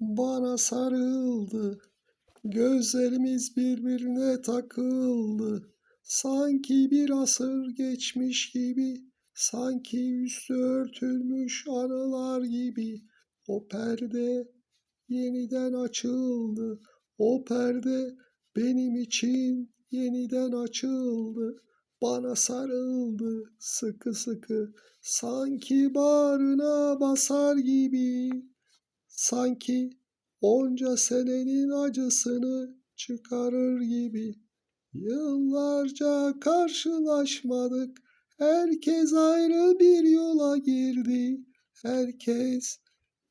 bana sarıldı. Gözlerimiz birbirine takıldı. Sanki bir asır geçmiş gibi, sanki üstü örtülmüş anılar gibi. O perde yeniden açıldı. O perde benim için yeniden açıldı. Bana sarıldı sıkı sıkı. Sanki bağrına basar gibi. Sanki onca senenin acısını çıkarır gibi. Yıllarca karşılaşmadık. Herkes ayrı bir yola girdi. Herkes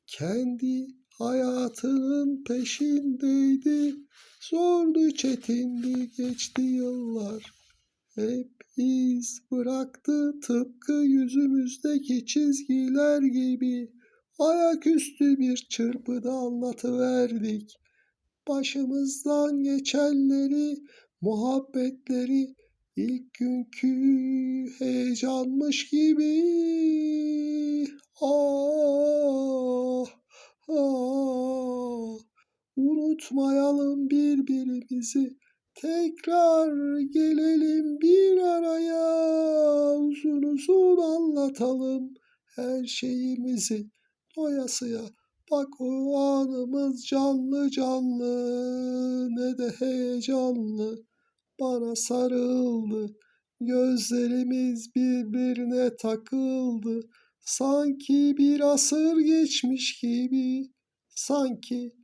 kendi hayatının peşindeydi. Zordu çetindi geçti yıllar. Hep iz bıraktı tıpkı yüzümüzdeki çizgiler gibi. Ayaküstü bir çırpıda anlatıverdik. Başımızdan geçenleri, muhabbetleri, ilk günkü heyecanmış gibi. Ah, ah, unutmayalım birbirimizi. Tekrar gelelim bir araya, uzun uzun anlatalım her şeyimizi doyasıya. Bak o anımız canlı canlı, ne de heyecanlı. Bana sarıldı, gözlerimiz birbirine takıldı. Sanki bir asır geçmiş gibi, sanki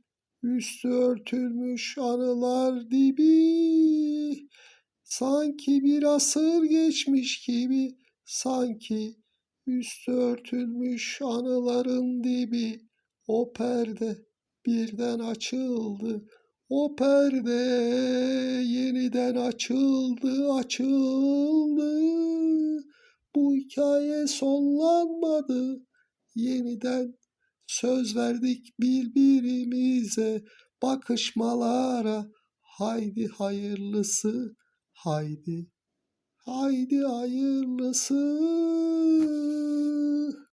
üstü örtülmüş anılar dibi. Sanki bir asır geçmiş gibi, sanki üstü örtülmüş anıların dibi. O perde birden açıldı. O perde yeniden açıldı, açıldı. Bu hikaye sonlanmadı. Yeniden söz verdik birbirimize bakışmalara. Haydi hayırlısı, haydi, Haydi hayırlısı.